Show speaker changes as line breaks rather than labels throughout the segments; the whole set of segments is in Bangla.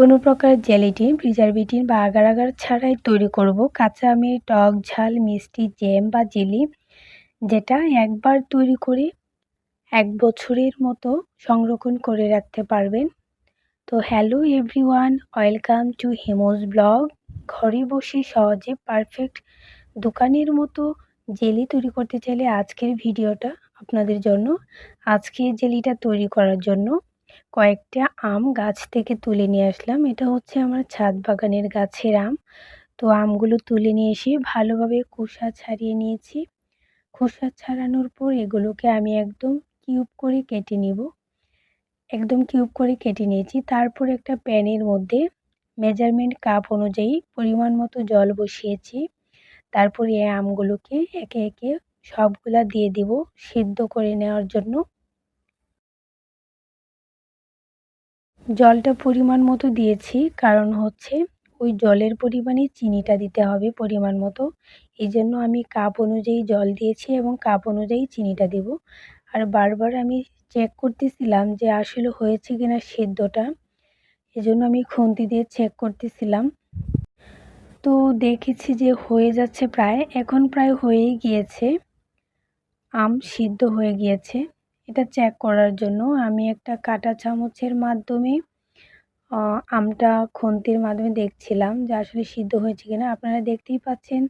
কোনো প্রকার জেলিটিন প্রিজারভেটিভ বা আগার আগার ছাড়াই তৈরি করব। কাঁচা আমের টক, ঝাল, মিষ্টি, জ্যাম বা জেলি, যেটা একবার তৈরি করে এক বছরের মতো সংরক্ষণ করে রাখতে পারবেন। তো হ্যালো এভরিওয়ান, ওয়েলকাম টু হিমোজ ব্লগ। ঘরে বসে সহজে পারফেক্ট দোকানের মতো জেলি তৈরি করতে চাইলে আজকের ভিডিওটা আপনাদের জন্য আজকে জেলিটা তৈরি করার জন্য। কয়েকটা আম গাছ থেকে তুলে নিয়ে আসলাম। এটা হচ্ছে আমার ছাদ বাগানের গাছের আম। তো আমগুলো তুলে নিয়ে এসে ভালোভাবে খোসা ছাড়িয়ে নিয়েছি। খোসা ছাড়ানোর পর এগুলোকে আমি একদম কিউব করে কেটে নিব। একদম কিউব করে কেটে নিয়েছি। তারপর একটা প্যানের মধ্যে মেজারমেন্ট কাপ অনুযায়ী পরিমাণ মতো জল বসিয়েছি। তারপর এই আমগুলোকে একে একে সবগুলা দিয়ে দিব সিদ্ধ করে নেওয়ার জন্য। জলটা পরিমাণ মতো দিয়েছি, কারণ হচ্ছে ওই জলের পরিমাণে চিনিটা দিতে হবে পরিমাণ মতো। এই জন্য আমি কাপ অনুযায়ী জল দিয়েছি এবং কাপ অনুযায়ী চিনিটা দেব। আর বারবার আমি চেক করতেছিলাম যে আসলে হয়েছে কিনা সেদ্ধটা। এজন্য আমি খুন্তি দিয়ে চেক করতেছিলাম। তো দেখেছি যে হয়ে যাচ্ছে প্রায়, এখন প্রায় হয়েই গিয়েছে। আম সিদ্ধ হয়ে গিয়েছে। এটা চেক করার জন্য আমি একটা কাটা চামচের মাধ্যমে আমটা খুন্তির মাধ্যমে দেখছিলাম যে আসলে সিদ্ধ হয়েছে কিনা। আপনারা দেখতেই পাচ্ছেন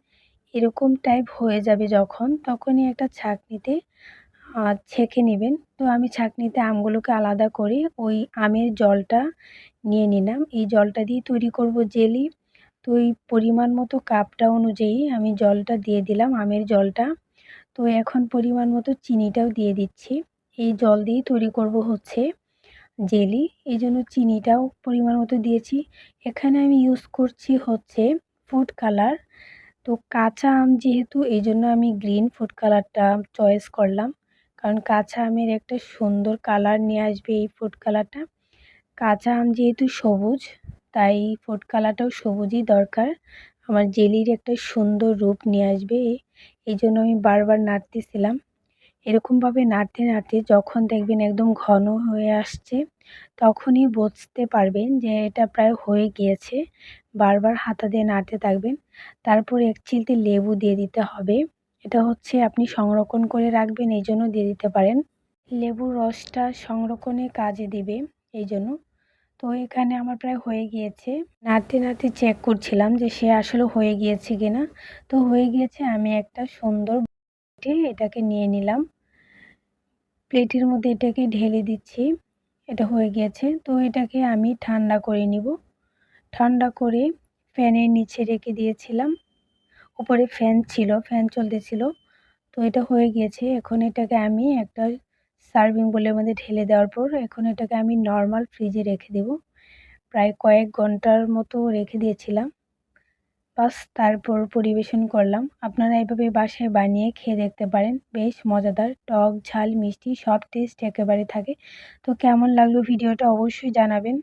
এরকম টাইপ হয়ে যাবে যখন, তখনই একটা ছাঁকনিতে ছেঁকে নেবেন। তো আমি ছাঁকনিতে আমগুলোকে আলাদা করে ওই আমের জলটা নিয়ে নিলাম। এই জলটা দিয়ে তৈরি করব জেলি। তো ওই পরিমাণ মতো কাপটা অনুযায়ী আমি জলটা দিয়ে দিলাম, আমের জলটা। তো এখন পরিমাণ মতো চিনিটাও দিয়ে দিচ্ছি। এই জল দিয়েই তৈরি করব হচ্ছে জেলি। এই জন্য চিনিটাও পরিমাণ মতো দিয়েছি। এখানে আমি ইউজ করছি হচ্ছে ফুড কালার তো কাঁচা আম যেহেতু, এই জন্য আমি গ্রিন ফুড কালারটা চয়েস করলাম। কারণ কাঁচা আমের একটা সুন্দর কালার নিয়ে আসবে এই ফুড কালারটা কাঁচা আম যেহেতু সবুজ, তাই ফুড কালারটাও সবুজই দরকার। আমার জেলির একটা সুন্দর রূপ নিয়ে আসবে। এই জন্য আমি বারবার নাড়তেছিলাম। এরকমভাবে নাড়তে নাড়তে যখন দেখবেন একদম ঘন হয়ে আসছে, তখনই বুঝতে পারবেন যে এটা প্রায় হয়ে গিয়েছে। বারবার হাতা দিয়ে নাড়তে থাকবেন। তারপর এক চিলতে লেবু দিয়ে দিতে হবে। এটা হচ্ছে আপনি সংরক্ষণ করে রাখবেন, এই জন্য দিয়ে দিতে পারেন। লেবুর রসটা সংরক্ষণে কাজে দিবে, এই জন্য। তো এখানে আমার প্রায় হয়ে গিয়েছে। নাড়তে নাড়তে চেক করছিলাম যে সে আসলে হয়ে গিয়েছে কিনা। তো হয়ে গিয়েছে আমি একটা সুন্দর এটাকে নিয়ে নিলাম। প্লেটের মধ্যে এটাকে ঢেলে দিচ্ছি। এটা হয়ে গিয়েছে। তো এটাকে আমি ঠান্ডা করে নিব। ঠান্ডা করে ফ্যানের নিচে রেখে দিয়েছিলাম। উপরে ফ্যান ছিল, ফ্যান চলতেছিল। তো এটা হয়ে গিয়েছে। এখন এটাকে আমি একটা সার্ভিং বোলের মধ্যে ঢেলে দেওয়ার পর এখন এটাকে আমি নর্মাল ফ্রিজে রেখে দেব। প্রায় কয়েক ঘণ্টার মতো রেখে দিয়েছিলাম। বাস তারপর পরিবেশন করলাম। আপনারা এভাবে বাসায় বানিয়ে খেয়ে দেখতে পারেন। বেশ মজাদার। টক, ঝাল, মিষ্টি সব টেস্ট একেবারে থাকে। তো কেমন লাগল ভিডিওটা অবশ্যই জানাবেন।